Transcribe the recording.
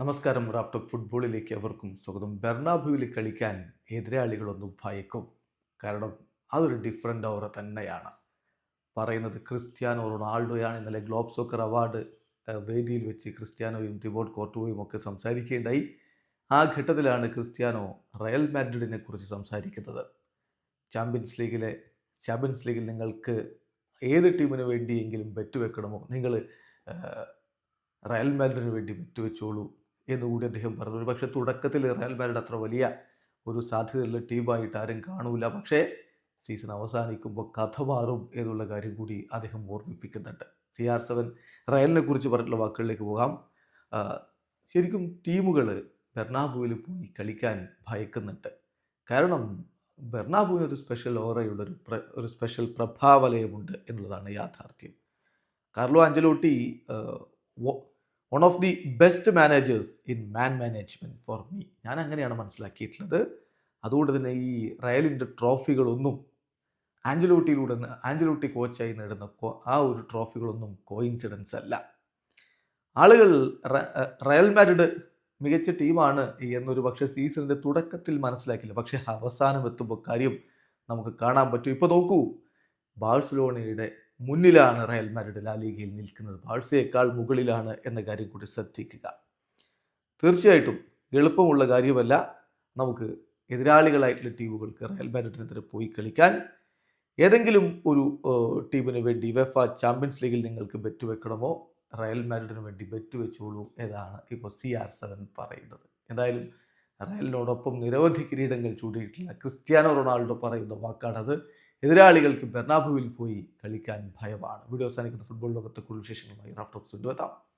നമസ്കാരം. റാഫ്റ്റോക്ക് ഫുട്ബോളിലേക്ക് അവർക്കും സ്വാഗതം. ബെർണാബുവിൽ കളിക്കാൻ എതിരാളികളൊന്നും ഭയക്കും. കാരണം അതൊരു ഡിഫറെന്റ് ഓവർ തന്നെയാണ്. പറയുന്നത് ക്രിസ്ത്യാനോ റൊണാൾഡോയാണ്. ഇന്നലെ ഗ്ലോബ് സോക്കർ അവാർഡ് വേദിയിൽ വെച്ച് ക്രിസ്ത്യാനോയും തിബോട്ട് കോർട്ടുവയും ഒക്കെ സംസാരിക്കേണ്ടായി. ആ ഘട്ടത്തിലാണ് ക്രിസ്ത്യാനോ റയൽ മാഡ്രിഡിനെ കുറിച്ച് സംസാരിക്കുന്നത്. ചാമ്പ്യൻസ് ലീഗിലെ ചാമ്പ്യൻസ് ലീഗിൽ നിങ്ങൾക്ക് ഏത് ടീമിന് വേണ്ടിയെങ്കിലും ബെറ്റ് വെക്കണമോ? നിങ്ങൾ റയൽ മാഡ്രിഡിന് വേണ്ടി ബെറ്റ് വെച്ചോളൂ. എന്നുകൂടി അദ്ദേഹം പറഞ്ഞു. ഒരു പക്ഷേ തുടക്കത്തിൽ റയൽ മാഡ്രിഡ് അത്ര വലിയ ഒരു സാധ്യതയുള്ള ടീമായിട്ട് ആരും കാണൂല. പക്ഷേ സീസൺ അവസാനിക്കുമ്പോൾ കഥ മാറും എന്നുള്ള കാര്യം കൂടി അദ്ദേഹം ഓർമ്മിപ്പിക്കുന്നുണ്ട്. സി ആർ സെവൻ റയലിനെ കുറിച്ച് പറഞ്ഞിട്ടുള്ള വാക്കുകളിലേക്ക് പോകാം. ശരിക്കും ടീമുകൾ ബെർണാബുവിൽ പോയി കളിക്കാൻ ഭയക്കുന്നുണ്ട്. കാരണം ബെർണാബുവിന് ഒരു സ്പെഷ്യൽ ഓറയുടെ ഒരു ഒരു സ്പെഷ്യൽ പ്രഭാവലയമുണ്ട് എന്നുള്ളതാണ് യാഥാർത്ഥ്യം. Carlo Ancelotti one of the best managers in man management for me ഞാൻ അങ്ങനെയാണ് മനസ്സിലാക്കിയിട്ടുള്ളത്. അതുകൊണ്ട് തന്നെ ഈ റയലിന്റെ ട്രോഫികളൊന്നും ആഞ്ചലോട്ടിയിലൂടെ ആഞ്ചലോട്ടി കോച്ചായി നേടുന്ന ആ ഒരു ട്രോഫികളൊന്നും കോയിൻസിഡൻസ് അല്ല. ആളുകൾ റയൽ മാഡ്രിഡ് മികച്ച ടീമാണ് എന്നൊരു പക്ഷേ സീസണിന്റെ തുടക്കത്തിൽ മനസ്സിലാക്കില്ല പക്ഷേ അവസാനം എത്തുമ്പോൾ കാര്യം നമുക്ക് കാണാൻ പറ്റും. ഇപ്പോൾ നോക്കൂ ബാഴ്സലോണയുടെ മുന്നിലാണ് റയൽ മാഡ്രിഡ് ലാ ലീഗയിൽ നിൽക്കുന്നത്. ബാഴ്സയേക്കാൾ മുകളിലാണ് എന്ന കാര്യം കൂടി ശ്രദ്ധിക്കുക. തീർച്ചയായിട്ടും എളുപ്പമുള്ള കാര്യമല്ല. നമുക്ക് എതിരാളികളായിട്ടുള്ള ടീമുകൾക്ക് റയൽ മാഡ്രിഡിനെതിരെ പോയി കളിക്കാൻ. ഏതെങ്കിലും ഒരു ടീമിന് വേണ്ടി വെഫ ചാമ്പ്യൻസ് ലീഗിൽ നിങ്ങൾക്ക് ബെറ്റ് വെക്കണമോ? റയൽ മാഡ്രിഡിന് വേണ്ടി ബെറ്റ് വെച്ചോളൂ എന്നാണ് ഇപ്പോൾ സി ആർ സെവൻ പറയുന്നത്. എന്തായാലും റയലിനോടൊപ്പം നിരവധി കിരീടങ്ങൾ ചൂടിയിട്ടുള്ള ക്രിസ്ത്യാനോ റൊണാൾഡോ പറയുന്ന വാക്കാണത്. എതിരാളികൾക്ക് ബെർണാബുവിൽ പോയി കളിക്കാൻ ഭയമാണ്. വീഡിയോ അവസാനിക്കുന്ന ഫുട്ബോൾ ലോകത്തെ കൂടുതൽ വിശേഷങ്ങളുമായി ഓഫ് എത്താം.